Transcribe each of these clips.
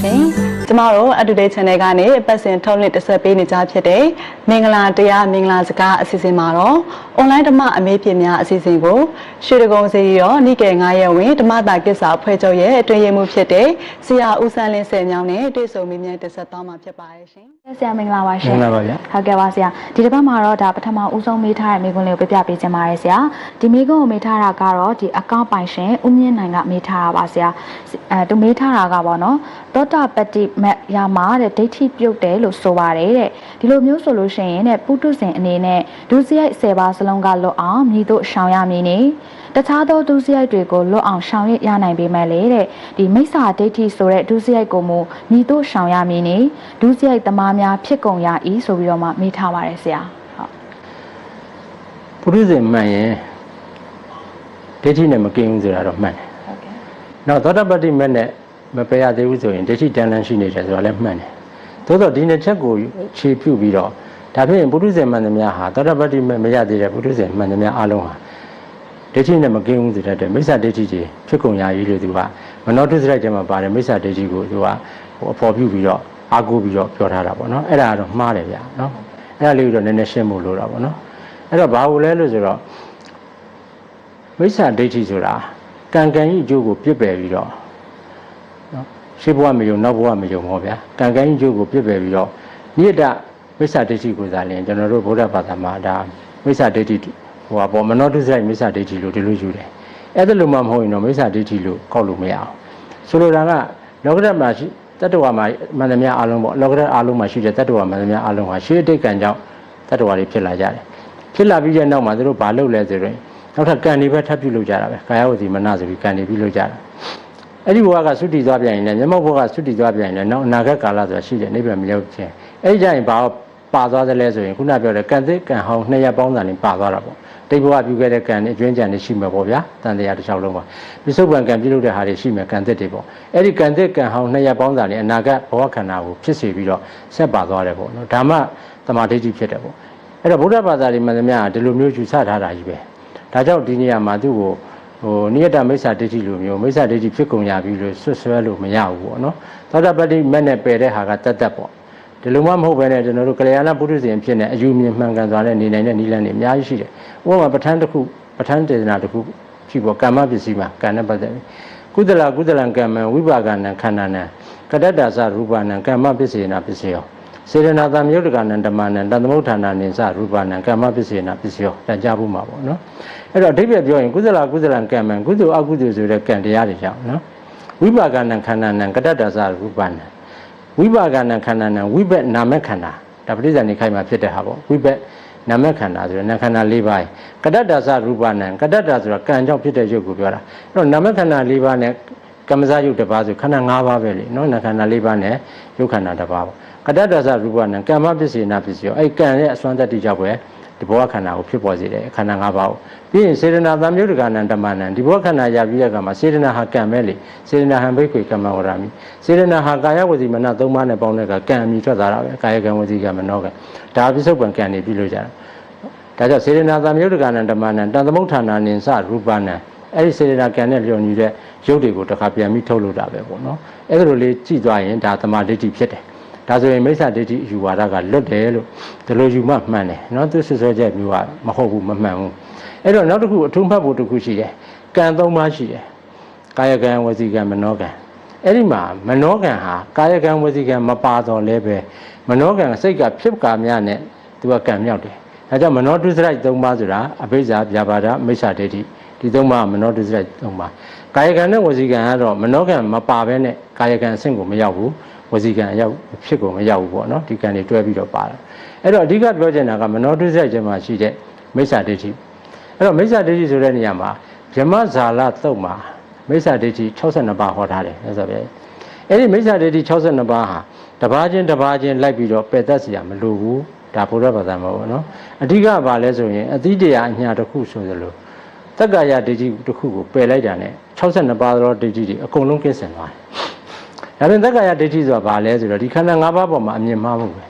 ရှင် ကျမတို့ Up to Date Channel ကနေပတ်စဉ်ထုတ်လွှင့်တက်ဆက်ပေးနေကြဖြစ်တဲ့မင်္ဂလာတရားမင်္ဂလာစကားအစီအစဉ်မှာတော့ online ဓမ္မအမေးဖြေများအစီအစဉ်ကိုရွှေဒဂုံစီရောနိကေ9ရက်ဝင်ဓမ္မတာကိစ္စအဖွဲ့ချုပ်ရဲ့အတွင်ရေးမှုဖြစ်တဲ့ဆရာဦးစန်းလင်းဆယ်မြောင်းနဲ့တွေ့ဆုံမေးမြန်းတက်ဆက်သွားမှာဖြစ်ပါတယ်ရှင်ဆရာမင်္ဂလာပါရှင်မင်္ဂလာပါဗျဟုတ်ကဲ့ပါဆရာဒီတစ်ပတ်မှာတော့ဒါပထမဦးဆုံးမေးထားတဲ့မေးခွန်းလေးကိုပြပြပေးချင်ပါတယ်ဆရာဒီမေးခွန်းကိုမေးထားတာကတော့ဒီအကောင့်ပိုင်ရှင်ဦးမြင့်နိုင်ကမေးထားတာပါဆရာအဲသူမေးထားတာကပေါ့နော်သောတာပတ္တိမက်ရာမှာတဲ့ဒိဋ္ဌိပြုတ်တယ်လို့ဆိုပါတယ်တဲ့ဒီလိုမျိုးဆိုလို့ရှိရင်တဲ့ပုထုဇဉ်အနေနဲ့ဒုစရိုက်10ပါးစလုံးကလွတ်အောင်မြည်တို့ရှောင်ရမည်နေတခြားသောဒုစရိုက်တွေကိုလွတ်အောင်ရှောင်ရရနိုင်ပေမဲ့လေတဲ့ဒီမိစ္ဆာဒိဋ္ဌိဆိုတဲ့ဒုစရိုက်ကိုမူမြည်တို့ရှောင်ရမည်နေဒုစရိုက်သမားများဖြစ်ကုန်ရ၏ဆိုပြီးတော့မှမေးထားပါတယ်ဆရာဟုတ်ပုရိသေမှန်ရင်ဒိဋ္ဌိနဲ့မကင်းဘူးဆိုတာတော့မှန်တယ်ဟုတ်ကဲ့။နောက်သောတာပတ္တိမက်နဲ့ မပယ်ရသေးဘူးဆိုရင်ဒိဋ္ဌိတန်လန်းရှိနေတယ်ဆိုတာလည်းမှန်တယ်။သို့တော့ဒီနှစ်ချက်ကိုခြေပြုပြီးတော့ဒါဖြင့်ပုရိသေမှန်သမျှဟာသောတာပတ္တိမက်မရသေးတဲ့ပုရိသေမှန်သမျှအလုံးဟာဒိဋ္ဌိနဲ့မကင်းဘူးဆိုတဲ့အတွက်မိစ္ဆာဒိဋ္ဌိကြီးဖြစ်ကုန်ရည်လို့သူကမနောတုစရိုက်ထဲမှာပါတယ်မိစ္ဆာဒိဋ္ဌိကိုသူကဟိုအဖော်ပြုပြီးတော့အာကိုပြီးတော့ပြောထားတာပေါ့နော်။အဲ့ဒါကတော့မှားတယ်ဗျာနော်။အဲ့ဒါလေးကိုတော့နည်းနည်းရှင်းဖို့လိုတာပေါ့နော်။အဲ့တော့ဘာလို့လဲလို့ဆိုတော့မိစ္ဆာဒိဋ္ဌိဆိုတာကံကံဤအကျိုးကိုပြစ်ပယ်ပြီးတော့နော် ရှေးဘဝမယုံနောက်ဘဝမယုံဟောဗျာကံကံဤအကျိုးကိုပြစ်ပယ်ပြီးတော့နိဒမိစ္ဆာဒိဋ္ဌိကိုသာလင်ကျွန်တော်တို့ဗုဒ္ဓဘာသာမှာဒါမိစ္ဆာဒိဋ္ဌိဟိုပါပေါ်မနောတုစရိုက်မိစ္ဆာဒိဋ္ဌိလို့ဒီလိုယူတယ်အဲ့ဒါလိုမှမဟုတ်ရင်တော့မိစ္ဆာဒိဋ္ဌိလို့ကောက်လို့မရအောင်ဆိုလိုတာကလောကဓာတ်မှာရှိတတ္တဝါမှာမန္တမယအလုံးပေါ့လောကဓာတ်အလုံးမှာရှိတဲ့တတ္တဝါမန္တမယအလုံးဟာရှေးအတိတ်ကံကြောင့်တတ္တဝါတွေဖြစ်လာကြတယ်ဖြစ်လာပြီးတဲ့နောက်မှာသူတို့ဘာလုပ်လဲဆိုရင်နောက်ထပ်ကံတွေပဲထပ်ပြုလုပ်ကြတာပဲကာယဝစီမနဆိုပြီးကံတွေပြုလုပ်ကြတာ အဲ့ဒီဘဝကသုတိသွားပြန်ရင်လည်းမျက်မှောက်ဘဝကသုတိသွားပြန်ရင်လည်းနောက်အနာဂတ်ကာလဆိုတာရှိတယ်နိဗ္ဗာန်မရောက်ခြင်းအဲ့ဒီကြရင်ဘာပါသွားသလဲဆိုရင်ခုနပြောတဲ့ကံသစ်ကံဟောင်းနှစ်ရက်ပေါင်းတာနေပါသွားတာပေါ့တိတ်ဘဝပြုခဲ့တဲ့ကံနဲ့အကျွင်းကြံတွေရှိမှာပေါ့ဗျာတန်တရားတစ်လျှောက်လုံးပါပြစ္ဆုတ်ပံကံပြုလုပ်တဲ့ဟာတွေရှိမယ်ကံသစ်တွေပေါ့အဲ့ဒီကံသစ်ကံဟောင်းနှစ်ရက်ပေါင်းတာနေအနာဂတ်ဘဝခန္ဓာကိုဖြစ်စေပြီးတော့ဆက်ပါသွားတယ်ပေါ့နော်ဒါမှသမာဓိဋ္ဌိဖြစ်တယ်ပေါ့အဲ့တော့ဗုဒ္ဓဘာသာတွေမှန်သမျှဒီလိုမျိုးယူဆထားတာကြီးပဲဒါကြောင့်ဒီနေရာမှာသူ့ကို ဟိုနိယတမိစ္ဆာဒိဋ္ဌိလိုမျိုးမိစ္ဆာဒိဋ္ဌိဖြစ်ကုန်ရပြီလို့ဆွဆွဲလို့မရဘူးပေါ့နော်သောတာပတ္တိမက်နဲ့ပယ်တဲ့ဟာကတတ်တတ်ပေါ့ဒီလိုမှမဟုတ်ဘဲနဲ့ကျွန်တော်တို့ကလျာဏပုရိသေအဖြစ်နဲ့အယူမြင်မှန်ကန်စွာနဲ့နေနိုင်တဲ့နိလန်းတွေအများကြီးရှိတယ်ဥပမာပဋ္ဌာန်းတစ်ခုပဋ္ဌာန်းတေသနာတစ်ခုရှိပေါ့ကမ္မပစ္စည်းမှာကံနဲ့ပတ်သက်ပြီးကုသလကုသလံကမ္မံဝိပါကနံခန္ဓာနံကတ္တတ္တသရူပနံကမ္မပစ္စေနာပစ္စယော စေရနာတမြုပ်တကနံဓမ္မနံတန်သမုဋ္ဌာနာနိစရူပနံကမ္မပစ္စေနာပစ္စယောတန်ကြဖို့မှာပေါ့နော်အဲ့တော့အဓိပ္ပာယ်ပြောရင်ကုသလကုသလံကမ္မံကုသိုလ်အကုသိုလ်ဆိုတဲ့ကံတရားတွေကြောင့်နော်ဝိပါကနံခန္ဓာနံကတ္တတ္တသရူပနံဝိပါကနံခန္ဓာနံဝိဘက်နာမခန္ဓာဒါပဋိဇာနေခိုင်မှာဖြစ်တဲ့ဟာပေါ့ဝိဘက်နာမခန္ဓာဆိုတဲ့နာခန္ဓာ၄ပါးကတ္တတ္တသရူပနံကတ္တတ္တဆိုတာကံကြောင့်ဖြစ်တဲ့ရုပ်ကိုပြောတာအဲ့တော့နာမခန္ဓာ၄ပါးနဲ့ကမ္မဇယုတ်တစ်ပါးဆိုခန္ဓာ၅ပါးပဲလေနော်နာခန္ဓာ၄ပါးနဲ့ယုတ်ခန္ဓာတစ်ပါးပေါ့ ကတ္တတ္တသရူပနံကမ္မပစ္စေနာပစ္စယောအဲ့ကံရဲ့အစွမ်းတတ္တိကြောင့်ပဲဒီဘောခန္ဓာကိုဖြစ်ပေါ်စေတယ်ခန္ဓာ၅ပါးကိုပြီးရင်စေတနာသံယုတ်တကနံဓမ္မနံဒီဘောခန္ဓာရပြီးတဲ့အခါမှာစေတနာဟာကံပဲလေစေတနာဟံဘိက္ခွေကမ္မဝရမိစေတနာဟာကာယဝစီမနသုံးပါးနဲ့ပေါင်းတဲ့အခါကံအမိထွက်သွားတာပဲကာယကံဝစီကံမနောကံဒါပြစ္ဆုတ်ပံကံနေပြီးလို့ကြတာဒါကြောင့်စေတနာသံယုတ်တကနံဓမ္မနံတန်သမုဋ္ဌာနာနိစရူပနံအဲ့ဒီစေတနာကံနဲ့လျော်ညီတဲ့ရုပ်တွေကိုတစ်ခါပြန်ပြီးထုတ်လို့တာပဲပေါ့နော်အဲ့ဒါလိုလေးကြည့်သွားရင်ဒါသမာဓိဋ္ဌိဖြစ်တယ် ဒါဆိုရင်မိစ္ဆာဒိဋ္ဌိယူဝါဒကလွတ်တယ်လို့ဒီလိုယူမှမှန်တယ်နော်သူဆွဆွဲချက်မျိုးကမဟုတ်ဘူးမမှန်ဘူးအဲ့တော့နောက်တစ်ခုအထုံးဖတ်ဖို့တစ်ခုရှိတယ်ကံသုံးပါးရှိတယ်ကာယကံဝစီကံမနောကံအဲ့ဒီမှာမနောကံဟာကာယကံဝစီကံမပါတော့လဲပဲမနောကံစိတ်ကဖြစ်ကာမြနဲ့သူကကံမြောက်တယ်ဒါကြောင့်မနောဒုစရိုက်၃ပါးဆိုတာအဘိဇ္ဇာပြဘာဒမိစ္ဆာဒိဋ္ဌိဒီ၃ပါးမနောဒုစရိုက်၃ပါးကာယကံနဲ့ဝစီကံကတော့မနောကံမပါဘဲနဲ့ကာယကံအဆင့်ကိုမရောက်ဘူး ဝစီကံအရောက်ဖြစ်ကုန်မရောက်ဘူးပေါ့နော်ဒီကံတွေတွဲပြီးတော့ပါတာအဲ့တော့အဓိကပြောချင်တာကမနောတုစိုက်ကျမ်းမှာရှိတဲ့မိစ္ဆာဒိဋ္ဌိအဲ့တော့မိစ္ဆာဒိဋ္ဌိဆိုတဲ့နေရာမှာဗြဟ္မဇာလသုတ်မှာမိစ္ဆာဒိဋ္ဌိ62ပါးဟောထားတယ်ဆိုတော့ဗျအဲ့ဒီမိစ္ဆာဒိဋ္ဌိ62ပါးဟာတပါးချင်းတပါးချင်းလိုက်ပြီးတော့ပယ်တတ်စရာမလိုဘူးဒါဘုရားဘာသာမှာပေါ့နော်အဓိကဘာလဲဆိုရင်အသီးတရားအညာတစ်ခုဆိုသလိုတက္ကာယဒိဋ္ဌိတစ်ခုကိုပယ်လိုက်တာ ਨੇ 62ပါးသောဒိဋ္ဌိတွေအကုန်လုံးကင်းစင်သွားတယ် ဒါပြင်သက်ကာယဒိဋ္ဌိဆိုတာဘာလဲဆိုတော့ဒီခန္ဓာ၅ပါးပေါ်မှာအမြင်မှားမှုပဲ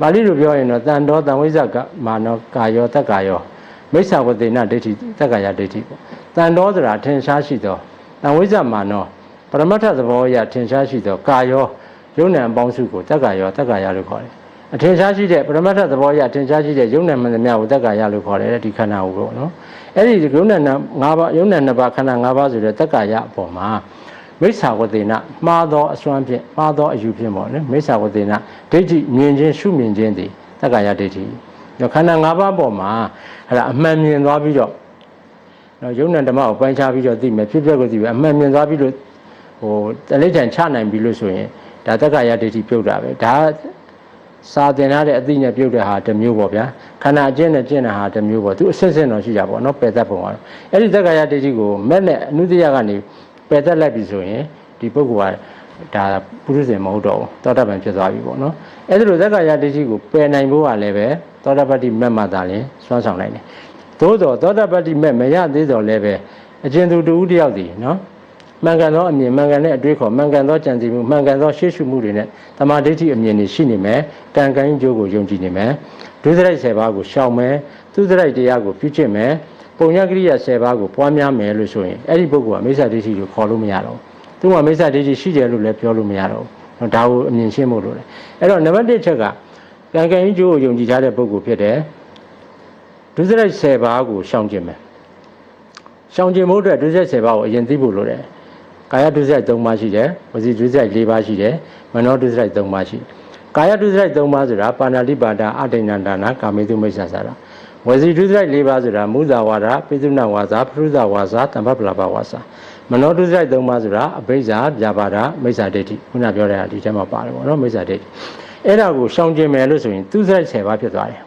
ပါဠိလိုပြောရင်တော့တန်တော်တန်ဝိဇ္ဇကမာနောကာယောသက်ကာယောမိစ္ဆာဝတေနဒိဋ္ဌိသက်ကာယဒိဋ္ဌိပေါ့တန်တော်ဆိုတာထင်ရှားရှိသောတန်ဝိဇ္ဇမာနောပရမတ္ထသဘောအရထင်ရှားရှိသောကာယောယုံနံအပေါင်းစုကိုတက္ကာယောတက္ကာယလို့ခေါ်တယ်အထင်ရှားရှိတဲ့ပရမတ္ထသဘောအရထင်ရှားရှိတဲ့ယုံနံမှန်သမျှကိုတက္ကာယလို့ခေါ်တယ်ဒီခန္ဓာကိုပေါ့နော်အဲ့ဒီယုံနံ၅ပါးယုံနံ၅ပါးခန္ဓာ၅ပါးဆိုတဲ့တက္ကာယအပေါ်မှာ မိစ္ဆာဝတေနမှားသောအစွမ်းဖြင့်မှားသောအယူဖြင့်ပေါ့နော်မိစ္ဆာဝတေနဒိဋ္ဌိမြင်ခြင်းရှုမြင်ခြင်းသည်တက္ကာယဒိဋ္ဌိခန္ဓာ၅ပါးပေါ်မှာအဲ့ဒါအမှန်မြင်သွားပြီးတော့နော်ယုံနဲ့ဓမ္မကိုပိုင်းခြားပြီးတော့သိမယ်ဖြစ်ပျက်ကိုသိမယ်အမှန်မြင်သွားပြီးလို့ဟိုတလိဋ္ဌံချနိုင်ပြီလို့ဆိုရင်ဒါတက္ကရာဒိဋ္ဌိပြုတ်တာပဲဒါစာသင်ထားတဲ့အသိနဲ့ပြုတ်တဲ့ဟာတစ်မျိုးပေါ့ဗျာခန္ဓာအကျင့်နဲ့ကျင့်တဲ့ဟာတစ်မျိုးပေါ့သူအစစ်စစ်တော့ရှိကြပါတော့နော်ပယ်သက်ပုံကတော့အဲ့ဒီတက္ကရာဒိဋ္ဌိကိုမဲ့နဲ့အနုတ္တရကနေ ပယ်သက်လိုက်ပြီဆိုရင်ဒီပုဂ္ဂိုလ်ကဒါပုရုဇဉ်မဟုတ်တော့ဘူးသောတာပန်ဖြစ်သွားပြီပေါ့နော်အဲ့ဒီလိုတက္ကရာဒိဋ္ဌိကိုပယ်နိုင်ဖို့ကလည်းပဲသောတာပတ္တိမက်မှသာလင်စွမ်းဆောင်နိုင်တယ်သို့တော်သောတပတ္တိမဲ့မရသေးတော်လည်းပဲအကျဉ်သူတူဦးတယောက်ဒီနော်မှန်ကန်သောအမြင်မှန်ကန်တဲ့အတွေးခေါ်မှန်ကန်သောကြံစည်မှုမှန်ကန်သောရှေ့ရှုမှုတွေနဲ့တမာဒိဋ္ဌိအမြင်တွေရှိနေမယ်ကံကံကြိုးကိုယုံကြည်နေမယ်ဒုစရိုက်10ပါးကိုရှောင်မယ်သူစရိုက်တရားကိုပြုကျင့်မယ် ပုံညကရိယာ10ပါးကိုပွားများမယ်လို့ဆိုရင်အဲ့ဒီပုဂ္ဂိုလ်ကမိစ္ဆာဒိဋ္ဌိကိုခေါ်လို့မရတော့ဘူးသူကမိစ္ဆာဒိဋ္ဌိရှိတယ်လို့လည်းပြောလို့မရတော့ဘူးဒါကိုအမြင်ရှင်းဖို့လိုတယ်အဲ့တော့နံပါတ်1ချက်ကကံကံကြိုးကိုယုံကြည်ထားတဲ့ပုဂ္ဂိုလ်ဖြစ်တယ်ဒုစရိုက်10ပါးကိုရှောင်ကျင်မယ်ရှောင်ကျင်ဖို့အတွက်ဒုစရိုက်10ပါးကိုအရင်သိဖို့လိုတယ်ကာယဒုစရိုက်3ပါးရှိတယ်ဝစီဒုစရိုက်4ပါးရှိတယ်မနောဒုစရိုက်3ပါးရှိတယ်ကာယဒုစရိုက်3ပါးဆိုတာပါဏာတိပါဒအဋိဏဒါနာကာမေတုမိစ္ဆာစာရာ ဝစီဒုစရိုက်4ပါးဆိုတာမုဇာဝါဒပိသုဏဝါစာပရုဇဝါစာတမ္ပပလပဝါစာမနောဒုစရိုက်3ပါးဆိုတာအဘိဇ္ဇာဗျာပါဒမိစ္ဆာဒိဋ္ဌိခုနပြောတဲ့ဟာဒီထဲမှာပါတယ်ပေါ့နော်မိစ္ဆာဒိဋ္ဌိအဲ့ဒါကိုရှောင်ကျင်မယ်လို့ဆိုရင်ဒုစရိုက်10ပါးဖြစ်သွားတယ်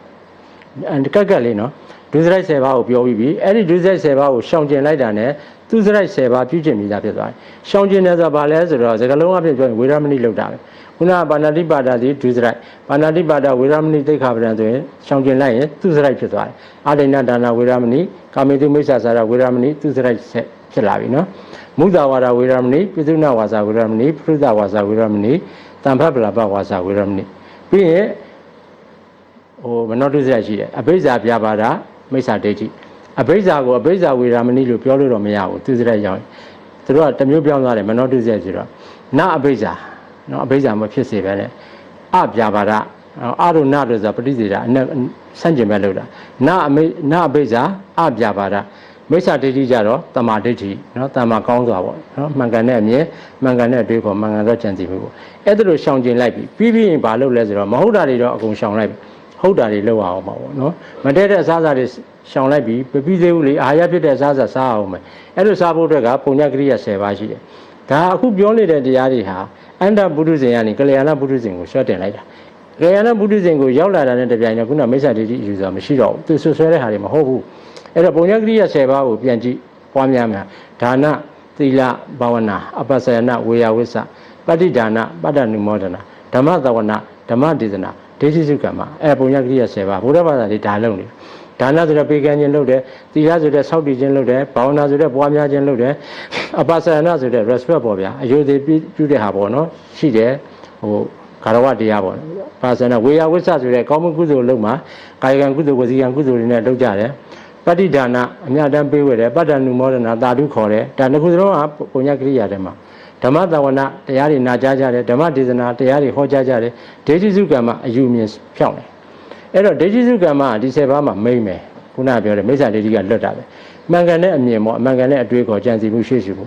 အန်ကက်ကက်လေးနော်ဒုစရိုက်10ပါးကိုပြောပြီးပြီအဲ့ဒီဒုစရိုက်10ပါးကိုရှောင်ကျင်လိုက်တာနဲ့သူစရိုက်10ပါးပြုကျင့်ပြီးသားဖြစ်သွားတယ်ရှောင်ကျင်တယ်ဆိုတာဘာလဲဆိုတော့စကလုံးအဖြစ်ပြောရင်ဝေရမဏိလောက်တာပဲ ခုနကပါဏာတိပါဒသည်ဒုစရိုက်ပါဏာတိပါဒဝေရမဏိသိက္ခာပဒံဆိုရင်ရှောင်ကျင်လိုက်ရင်သူစရိုက်ဖြစ်သွားတယ်အာဒိဏဒါနာဝေရမဏိကာမေတုမိစ္ဆာစာရဝေရမဏိသူစရိုက်ဆက်ဖြစ်လာပြီနော်မုဒ္ဒဝါဒဝေရမဏိပိသုဏဝါစာဝေရမဏိပရုဒဝါစာဝေရမဏိတံဖပလပဝါစာဝေရမဏိပြီးရင်ဟိုမနောတုစရရှိတယ်အဘိဇ္ဇာပြပါဒမိစ္ဆာဒိဋ္ဌိအဘိဇ္ဇာကိုအဘိဇ္ဇာဝေရာမဏိလို့ပြောလို့တော့မရဘူးသူစရရောက်ရင်သူတို့ကတစ်မျိုးပြောင်းသွားတယ်မနောတုစရဆိုတော့နအဘိဇ္ဇာ နော်အဘိဇ္ဇာမဖြစ်စေပဲနဲ့အပြပါဒအာရုဏလို့ဆိုတာပဋိစေတာအနက်ဆန့်ကျင်ပဲလို့တာနအမိနအဘိဇ္ဇာအပြပါဒမိစ္ဆာဒိဋ္ဌိကြတော့တမာဒိဋ္ဌိနော်တမာကောင်းစွာပေါ့နော်မှန်ကန်တဲ့အမြင်မှန်ကန်တဲ့အတွေးခေါ်မှန်ကန်သောကြံစည်မှုပေါ့အဲ့ဒါလို့ရှောင်ကျင်လိုက်ပြီပြီးပြီးရင်ဘာလုပ်လဲဆိုတော့မဟုတ်တာတွေတော့အကုန်ရှောင်လိုက်ပြီဟုတ်တာတွေလောက်အောင်ပါပေါ့နော်မတည့်တဲ့အစားအစာတွေရှောင်လိုက်ပြီးမပြီးသေးဘူးလေအာရဖြစ်တဲ့အစားအစာစားအောင်မယ်အဲ့လိုစားဖို့အတွက်ကပုံညကရိယာ10ပါးရှိတယ် ဒါအခုပြောနေတဲ့တရားတွေဟာအန္တပုရုဇဉ်ကနေကလျာဏပုရုဇဉ်ကိုဆွဲတင်လိုက်တာကလျာဏပုရုဇဉ်ကိုရောက်လာတာနဲ့တပြိုင်တည်းခုနမိစ္ဆာဒိဋ္ဌိအယူဆိုတာမရှိတော့ဘူးသူဆွဆွဲတဲ့ဟာတွေမဟုတ်ဘူးအဲ့တော့ပုံညကရိယာ10ပါးကိုပြန်ကြည့်ပွားများများဒါနသီလဘာဝနာအပ္ပစယနာဝေယဝိစ္စပဋိဒါနပတ္တနုမောဒနာဓမ္မသဝနာဓမ္မဒေသနာဒိဋ္ဌိစုကံမှာအဲပုံညကရိယာ10ပါးဘုရားဘာသာတွေဒါလုံးနေ ဒါနဆိုတဲ့ပေကံခြင်းလုပ်တယ်သီလဆိုတဲ့စောင့်တည်ခြင်းလုပ်တယ်ဘာဝနာဆိုတဲ့ပွားများခြင်းလုပ်တယ်အပ္ပစယနာဆိုတဲ့ respect ပေါ့ဗျာအယုဒိပြုပြုတဲ့ဟာပေါ့နော်ရှိတယ်ဟိုကာရဝတရားပေါ့ပါစနာဝေယဝိစ္စဆိုတဲ့ကောင်းမှုကုသိုလ်လုပ်မှာကာယကံကုသိုလ်ဝစီကံကုသိုလ်တွေနဲ့လုပ်ကြတယ်ပဋိဒါနအမြတ်တမ်းပေးဝယ်တယ်ပတ္တနုမောဒနာတာဓုခေါ်တယ်ဒါတစ်ခုစလုံးကပုံညကရိယာထဲမှာဓမ္မတဝနာတရားတွေနာကြားကြတယ်ဓမ္မဒေသနာတရားတွေဟောကြားကြတယ်ဒိဋ္ဌိစုကံမှာအယူမြင်ဖြောင်းတယ် အဲ့တော့ဒိဋ္ဌိစုကံမှာဒီ7ပါးမှာမိမ့်မယ်ခုနကပြောတယ်မိစ္ဆာဒိဋ္ဌိကလွတ်တာပဲမှန်ကန်တဲ့အမြင်ပေါ့အမှန်ကန်တဲ့အတွေးခေါ်ကြံစီမှုရှေ့ရှုမှု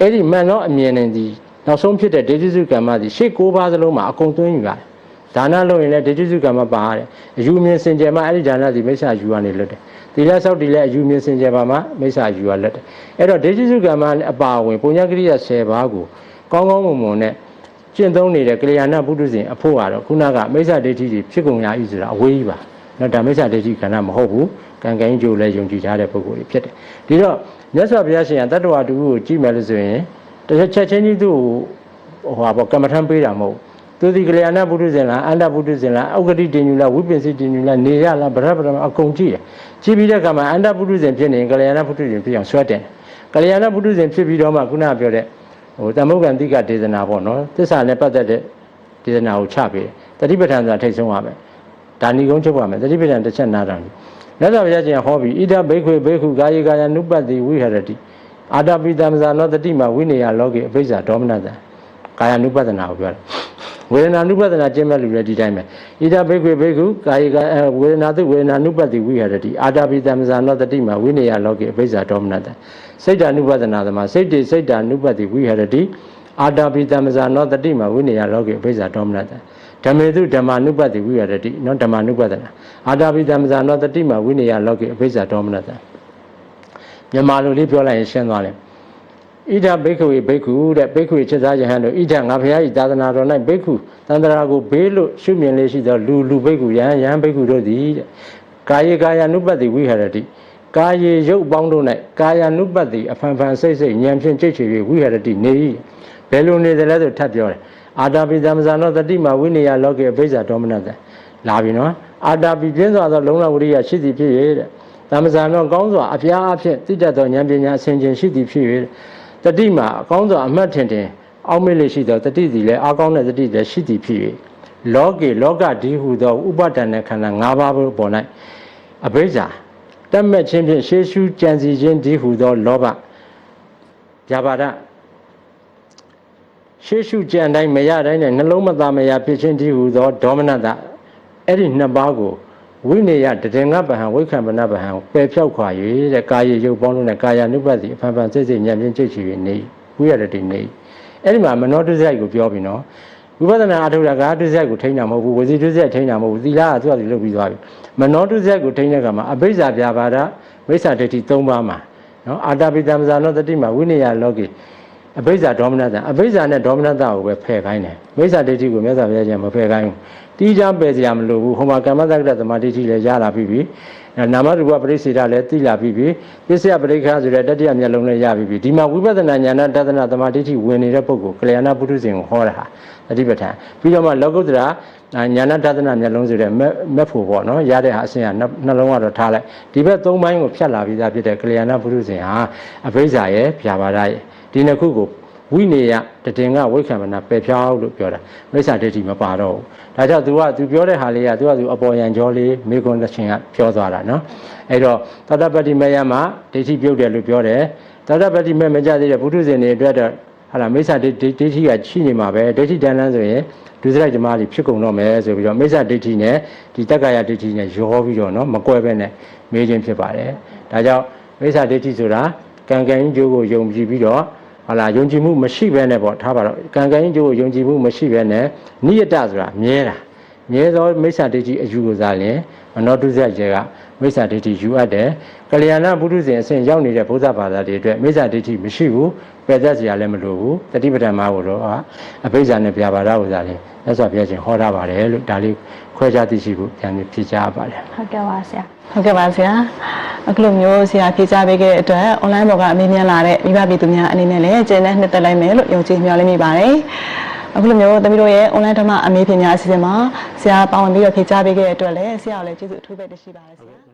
အဲ့ဒီမှန်သောအမြင်နဲ့ဒီနောက်ဆုံးဖြစ်တဲ့ဒိဋ္ဌိစုကံမှာဒီရှေ့9ပါးစလုံးမှာအကုန်သွင်းယူရတယ်ဒါနလုပ်ရင်လည်းဒိဋ္ဌိစုကံမှာပါရတယ်အယူမြင်စင်ကြယ်မှာအဲ့ဒီဒါနဒီမိစ္ဆာယူကနေလွတ်တယ်သီလဆောက်တည်လည်းအယူမြင်စင်ကြယ်ပါမှာမိစ္ဆာယူရလက်တယ်အဲ့တော့ဒိဋ္ဌိစုကံမှာအပါအဝင်ပုညကရိယာ10ပါးကိုကောင်းကောင်းမွန်မွန်နဲ့ ကျင့်သုံးနေတဲ့ကလျာဏပုထုဇဉ်အဖို့ကတော့ခုနကမိစ္ဆာဒိဋ္ဌိတွေဖြစ်ကုန်ရဤဆိုတာအဝေးကြီးပါနော်ဒါမိစ္ဆာဒိဋ္ဌိခန္ဓာမဟုတ်ဘူးကံကံကြိုးလည်းယုံကြည်ထားတဲ့ပုဂ္ဂိုလ်တွေဖြစ်တယ်ဒီတော့မြတ်စွာဘုရားရှင်ကတတ္တဝါတူကိုကြည့်မယ်လို့ဆိုရင်တစ်ချက်ချက်ချင်းကြီးသူ့ကိုဟိုဟာပေါ့ကမ္မထမ်းပေးတာမဟုတ်သူဒီကလျာဏပုထုဇဉ်လားအန္တပုထုဇဉ်လားဥက္ကဋိတင်ညူလားဝိပ္ပင်စိတင်ညူလားနေရလားဗရဗရမအကုန်ကြည့်တယ်ကြည့်ပြီးတဲ့အခါမှာအန္တပုထုဇဉ်ဖြစ်နေရင်ကလျာဏပုထုဇဉ်ဖြစ်အောင်ဆွဲတယ်ကလျာဏပုထုဇဉ်ဖြစ်ပြီးတော့မှခုနကပြောတဲ့ ဟိုတမုဂ္ဂန္တိကဒေသနာပေါ့နော်သစ္စာနဲ့ပတ်သက်တဲ့ဒေသနာကိုချပေးတယ်တတိပဋ္ဌာန်ဆိုတာထိတ်ဆုံးရမယ်ဒါဏီကုန်းချုပ်ရမယ်တတိပဋ္ဌာန်တစ်ချက်နားတောင်မြတ်စွာဘုရားရှင်ဟောပြီးဣဒဘိက္ခွေဘိက္ခုကာယေကာယနုပတ္တိဝိဟရတိအာတာပိတမဇာနောတတိမဝိနေယလောကေအပိစ္ဆာဒေါမနတံကာယ ानु ပဒနာကိုပြောတယ် ဝေဒနာနုပဒနာကျင့်မဲ့လူလည်းဒီတိုင်းပဲဣဒဘိက္ခွေဘိက္ခုကာယကဝေဒနာသူဝေဒနာနုပတိဝိဟရတိအာတာပိတမဇာနောတတိမဝိနေယလောကေအဘိဇာဒေါမနတစိတ်ဓာနုပဒနာသမာစိတ်တိစိတ်ဓာနုပတိဝိဟရတိအာတာပိတမဇာနောတတိမဝိနေယလောကေအဘိဇာဒေါမနတဓမ္မေသူဓမ္မာနုပတိဝိရတတိနော်ဓမ္မာနုပဒနာအာတာပိတမဇာနောတတိမဝိနေယလောကေအဘိဇာဒေါမနတမြန်မာလိုလေးပြောလိုက်ရင်ရှင်းသွားတယ် ဣဒဘိက္ခဝေဘိက္ခုတဲ့ဘိက္ခဝေချက်သားယဟန်တို့ဣဒငါဖရာဤသာသနာတော်၌ဘိက္ခုတန္တရာကိုဘေးလို့ရှုမြင်လေးရှိသောလူလူဘိက္ခုယဟန်ယဟန်ဘိက္ခုတို့သည်တဲ့ကာယေကာယ ानु ပတိဝိဟရတိကာယေရုပ်ပေါင်းတို့၌ကာယ ानु ပတိအဖန်ဖန်စိတ်စိတ်ဉာဏ်ဖြင့်ကြိတ်ချွေ၍ဝိဟရတိနေ၏ဘယ်လိုနေသလဲဆိုထပ်ပြောတယ်အာတာပိသမဇာနောတတိမဝိနေယလောကေအဘိဇ္ဇာဒေါမနတံလာပြီနော်အာတာပိပြင်းစွာသောလုံလဝရိယရှိသည်ဖြစ်၍တဲ့သမဇာနောကောင်းစွာအပြားအဖြစ်တိတတ်သောဉာဏ်ပညာအစဉ်ချင်းရှိသည်ဖြစ်၍ တတိမှာအကောင်းစွာအမှတ်ထင်ထင်အောက်မေ့လေးရှိသောတတိသည်လည်းအကောင်းတဲ့တတိလည်းရှိသည်ဖြစ်၍လောကေလောကဒီဟုသောဥပါဒณะခန္ဓာ၅ပါးပေါ်၌အဘိဇ္ဇာတတ်မဲ့ခြင်းဖြင့်ရှေးရှုကြံစီခြင်းဒီဟုသောလောဘဗျာပါဒရှေးရှုကြံတိုင်းမရတိုင်းနဲ့နှလုံးမသားမရဖြစ်ခြင်းတည်းဟူသောဒေါမနတအဲ့ဒီနှစ်ပါးကို ဝိနေယတတေငါပဟံဝိခံပနပဟံပယ်ဖြောက်ခွာ၍တဲ့ကာယရုပ်ပေါင်းလုံးနဲ့ကာယ ानु ပတိအဖန်ဖန်စိတ်စိတ်ညံပြင်းကြိတ်ချီ၍နေဝိရတတိနေအဲ့ဒီမှာမနောတုဇိုက်ကိုပြောပြီနော်ဝိပဿနာအထုတာကတုဇိုက်ကိုထိန်းတာမဟုတ်ဘူးဝစီတုဇိုက်ထိန်းတာမဟုတ်ဘူးသီလကသူ့အတူလုပ်ပြီးသွားပြီမနောတုဇိုက်ကိုထိန်းတဲ့ကမှာအဘိဇ္ဇာပြာပါဒမိစ္ဆာဒိဋ္ဌိ၃ပါးမှာနော်အာတာပိတမဇာနောတတိမှာဝိနေယလောကေ အဘိဇ္ဇာဒေါမနတအဘိဇ္ဇာနဲ့ဒေါမနတကိုပဲဖယ်ခိုင်းတယ်မိစ္ဆာဒိဋ္ဌိကိုမြတ်စွာဘုရားကျမ်းမဖယ်ခိုင်းဘူးတီးခြားပယ်စရာမလိုဘူးဟိုမှာကမ္မတက္ကရသမာဓိဋ္ဌိလည်းရလာပြီပြီအဲနာမရူပပရိစ္ဆေဒလည်းသိလာပြီပြီပစ္စယပရိက္ခဆိုတဲ့တတိယမျက်လုံးလည်းရပြီပြီဒီမှာဝိပဿနာဉာဏတသနာသမာဓိဋ္ဌိဝင်နေတဲ့ပုဂ္ဂိုလ်ကလျာဏပုထုဇဉ်ကိုဟောတာဟာတတိပဋ္ဌာန်ပြီးတော့မှလောကုတ္တရာဉာဏတသနာမျက်လုံးဆိုတဲ့မက်မက်ဖို့ပေါ့နော်ရတဲ့ဟာအစဉ်ကနှလုံးကတော့ထားလိုက်ဒီဘက်သုံးပိုင်းကိုဖြတ်လာပြီးသားဖြစ်တဲ့ကလျာဏပုထုဇဉ်ဟာအဘိဇ္ဇာရဲ့ဗျာပါဒရဲ့ ဒီနှစ်ခုကိုဝိနေယတတင်ကဝိခံမနာပယ်ဖြောင်းလို့ပြောတာမိစ္ဆာဒိဋ္ဌိမပါတော့ဘူးဒါကြောင့် तू က तू ပြောတဲ့ဟာလေးက तू က तू အပေါ်ယံကြောလေးမိကွန်းသချင်းကပြောသွားတာနော်အဲ့တော့သောတပတ္တိမယမှာဒိဋ္ဌိပြုတ်တယ်လို့ပြောတယ်သောတပတ္တိမမကြသေးတဲ့ဘုထုဇဉ်တွေအတွက်တော့ဟာလာမိစ္ဆာဒိဋ္ဌိဒိဋ္ဌိကရှိနေမှာပဲဒိဋ္ဌိတန်လန်းဆိုရင်ဒုစရိုက်ဓမ္မတွေဖြစ်ကုန်တော့မယ်ဆိုပြီးတော့မိစ္ဆာဒိဋ္ဌိနဲ့ဒီတက္ကရာဒိဋ္ဌိနဲ့ရောပြီးတော့နော်မကွဲပဲနဲ့မေးခြင်းဖြစ်ပါတယ်ဒါကြောင့်မိစ္ဆာဒိဋ္ဌိဆိုတာကံကံကြီးကျိုးကိုယုံကြည်ပြီးတော့ ဟာလာယုံကြည်မှုမရှိဘဲနဲ့ပေါ့ထားပါတော့ကံကံကြီးကျိုးကိုယုံကြည်မှုမရှိဘဲနဲ့နိယတဆိုတာမြဲတာ မြဲသောမိစ္ဆာဒိဋ္ဌိအယူကိုစားရင်မနောတုဇ္ဇကျေကမိစ္ဆာဒိဋ္ဌိယူအပ်တယ်ကလျာဏပုထုဇဉ်အစဉ်ရောက်နေတဲ့ဘုရားဘာသာတွေအတွက်မိစ္ဆာဒိဋ္ဌိမရှိဘူးပယ်သက်စရာလည်းမလိုဘူးတတိပဒံမကိုတော့ဟာအဘိဇ္ဇာနဲ့ပြပါဒကိုစားရင်လက်စွာဘုရားရှင်ဟောထားပါတယ်လို့ဒါလေးခွဲခြားသိရှိဖို့ပြန်ပြီးဖြစ်ကြပါတယ်ဟုတ်ကဲ့ပါဆရာဟုတ်ကဲ့ပါဆရာအခုလိုမျိုးဆရာဖြေကြားပေးခဲ့တဲ့အတွက် online ပေါ်ကအမေးမြန်းလာတဲ့မိဘပြည်သူများအနေနဲ့လည်းကျင်းတဲ့နှစ်သက်လိုက်မယ်လို့ယုံကြည်မျှော်လင့်မိပါတယ် အခုလိုမျိုးသမီးတို့ရဲ့ online ဓမ္မအမေးဖြေများအစီအစဉ်မှာဆရာပါဝင်ပြီးတော့ဖြေကြားပေးခဲ့တဲ့အတွက်လည်းဆရာကိုလည်းကျေးဇူးအထူးပဲတင်ရှိပါတယ်ဆရာ